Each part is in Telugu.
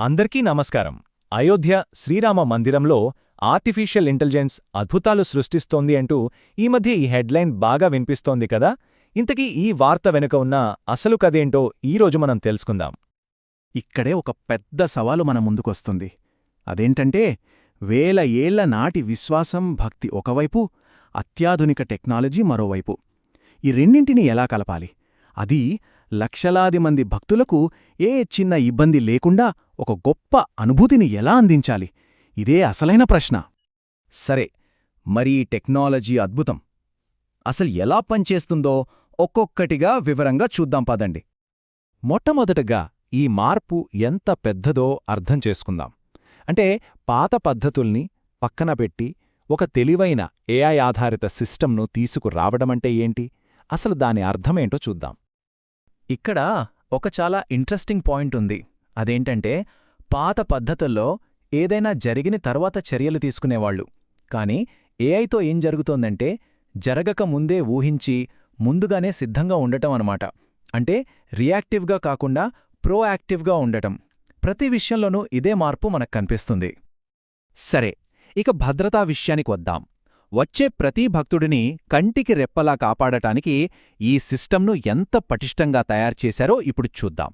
అందరికీ నమస్కారం. అయోధ్య శ్రీరామ మందిరంలో ఆర్టిఫిషియల్ ఇంటెలిజెన్స్ అద్భుతాలు సృష్టిస్తోంది అంటూ ఈ మధ్య ఈ హెడ్లైన్ బాగా వినిపిస్తోంది కదా? ఇంతకీ ఈ వార్త వెనుక ఉన్న అసలు కదేంటో ఈరోజు మనం తెలుసుకుందాం. ఇక్కడే ఒక పెద్ద సవాలు మన ముందుకొస్తుంది. అదేంటంటే వేల ఏళ్ళ నాటి విశ్వాసం భక్తి ఒకవైపు అత్యాధునిక టెక్నాలజీ మరోవైపు. ఈ రెండింటిని ఎలా కలపాలి? అది లక్షలాది మంది భక్తులకు ఏ చిన్న ఇబ్బంది లేకుండా ఒక గొప్ప అనుభూతిని ఎలా అందించాలి? ఇదే అసలైన ప్రశ్న. సరే మరి ఈ టెక్నాలజీ అద్భుతం. అసలు ఎలా పనిచేస్తుందో ఒక్కొక్కటిగా వివరంగా చూద్దాం పదండి. మొట్టమొదటగా ఈ మార్పు ఎంత పెద్దదో అర్థం చేసుకుందాం. అంటే పాత పద్ధతుల్ని పక్కన పెట్టి ఒక తెలివైన ఏఐ ఆధారిత సిస్టమ్ను తీసుకురావడమంటే ఏంటి? అసలు దాని అర్థమేంటో చూద్దాం. ఇక్కడ ఒక చాలా ఇంట్రెస్టింగ్ పాయింట్ ఉంది. అదేంటంటే పాత పద్ధతుల్లో ఏదైనా జరిగిన తర్వాత చర్యలు తీసుకునేవాళ్ళు కాని ఏఐతో ఏం జరుగుతోందంటే జరగక ముందే ఊహించి ముందుగానే సిద్ధంగా ఉండటం అనమాట అంటే రియాక్టివ్గా కాకుండా ప్రోయాక్టివ్గా ఉండటం. ప్రతి విషయంలోనూ ఇదే మార్పు మనకు కనిపిస్తుంది. సరే ఇక భద్రతా విషయానికి వద్దాం. వచ్చే ప్రతి భక్తుడిని కంటికి రెప్పలా కాపాడటానికి ఈ సిస్టంను ఎంత పటిష్టంగా తయారుచేశారో ఇప్పుడు చూద్దాం.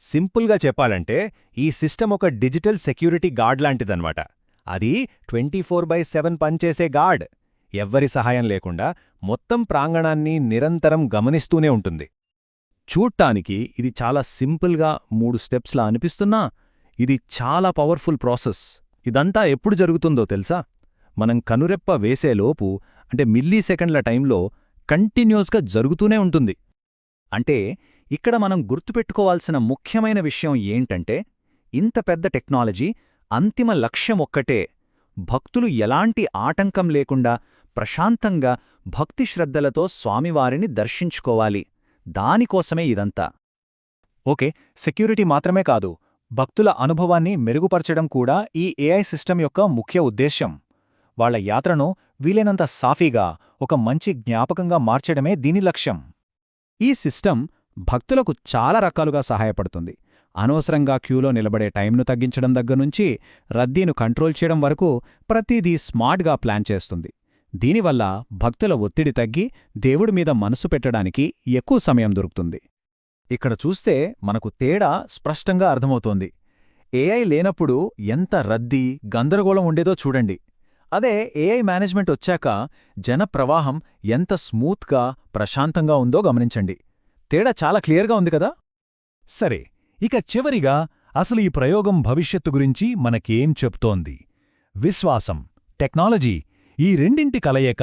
సింపుల్గా చెప్పాలంటే ఈ సిస్టమ్ ఒక డిజిటల్ సెక్యూరిటీ గార్డ్ లాంటిదన్నమాట. అది ట్వంటీ ఫోర్ బై సెవెన్ పనిచేసే గార్డ్. ఎవ్వరి సహాయం లేకుండా మొత్తం ప్రాంగణాన్ని నిరంతరం గమనిస్తూనే ఉంటుంది. చూడ్టానికి ఇది చాలా సింపుల్గా మూడు స్టెప్స్లా అనిపిస్తున్నా ఇది చాలా పవర్ఫుల్ ప్రాసెస్. ఇదంతా ఎప్పుడు జరుగుతుందో తెలుసా? మనం కనురెప్ప వేసేలోపు అంటే మిల్లీ సెకండ్ల టైంలో కంటిన్యూస్గా జరుగుతూనే ఉంటుంది. అంటే ఇక్కడ మనం గుర్తుపెట్టుకోవాల్సిన ముఖ్యమైన విషయం ఏంటంటే ఇంత పెద్ద టెక్నాలజీ అంతిమ లక్ష్యం ఒక్కటే భక్తులు ఎలాంటి ఆటంకం లేకుండా ప్రశాంతంగా భక్తి శ్రద్ధలతో స్వామివారిని దర్శించుకోవాలి. దానికోసమే ఇదంతా. ఓకే సెక్యూరిటీ మాత్రమే కాదు భక్తుల అనుభవాన్ని మెరుగుపరచడం కూడా ఈ ఏఐ సిస్టమ్ యొక్క ముఖ్య ఉద్దేశ్యం. వాళ్ళ యాత్రను వీలైనంత సాఫీగా ఒక మంచి జ్ఞాపకంగా మార్చడమే దీని లక్ష్యం. ఈ సిస్టమ్ భక్తులకు చాలా రకాలుగా సహాయపడుతుంది. అనవసరంగా క్యూలో నిలబడే టైంను తగ్గించడం దగ్గర్నుంచి రద్దీను కంట్రోల్ చేయడం వరకు ప్రతిదీ స్మార్ట్గా ప్లాన్ చేస్తుంది. దీనివల్ల భక్తుల ఒత్తిడి తగ్గి దేవుడి మీద మనసు పెట్టడానికి ఎక్కువ సమయం దొరుకుతుంది. ఇక్కడ చూస్తే మనకు తేడా స్పష్టంగా అర్థమవుతోంది. ఏఐ లేనప్పుడు ఎంత రద్దీ గందరగోళం ఉండేదో చూడండి. అదే ఏఐ మేనేజ్మెంట్ వచ్చాక జన ప్రవాహం ఎంత స్మూత్గా ప్రశాంతంగా ఉందో గమనించండి. తేడా చాలా క్లియర్గా ఉంది కదా? సరే ఇక చివరిగా అసలు ఈ ప్రయోగం భవిష్యత్తు గురించి మనకేం చెప్తోంది? విశ్వాసం టెక్నాలజీ ఈ రెండింటి కలయిక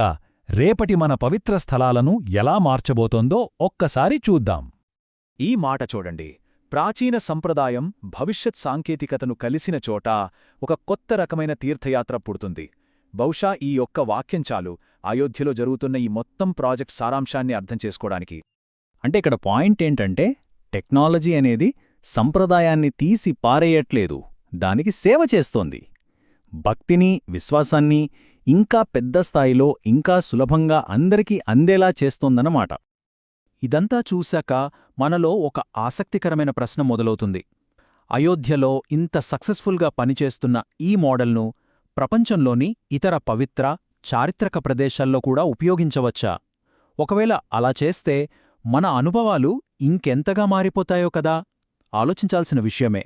రేపటి మన పవిత్ర స్థలాలను ఎలా మార్చబోతోందో ఒక్కసారి చూద్దాం. ఈ మాట చూడండి. ప్రాచీన సంప్రదాయం భవిష్యత్ సాంకేతికతను కలిసిన చోట ఒక కొత్త రకమైన తీర్థయాత్ర పుడుతుంది. బహుశా ఈ ఒక్క వాక్యం చాలు అయోధ్యలో జరుగుతున్న ఈ మొత్తం ప్రాజెక్ట్ సారాంశాన్ని అర్థం చేసుకోవడానికి. అంటే ఇక్కడ పాయింట్ ఏంటంటే టెక్నాలజీ అనేది సంప్రదాయాన్ని తీసి పారేయట్లేదు దానికి సేవ చేస్తోంది. భక్తిని విశ్వాసాన్ని ఇంకా పెద్ద స్థాయిలో ఇంకా సులభంగా అందరికీ అందేలా చేస్తోందన్నమాట. ఇదంతా చూశాక మనలో ఒక ఆసక్తికరమైన ప్రశ్న మొదలవుతుంది. అయోధ్యలో ఇంత సక్సెస్ఫుల్గా పనిచేస్తున్న ఈ మోడల్ను ప్రపంచంలోని ఇతర పవిత్ర చారిత్రక ప్రదేశాల్లో కూడా ఉపయోగించవచ్చా? ఒకవేళ అలా చేస్తే మన అనుభవాలు ఇంకెంతగా మారిపోతాయో కదా? ఆలోచించాల్సిన విషయమే.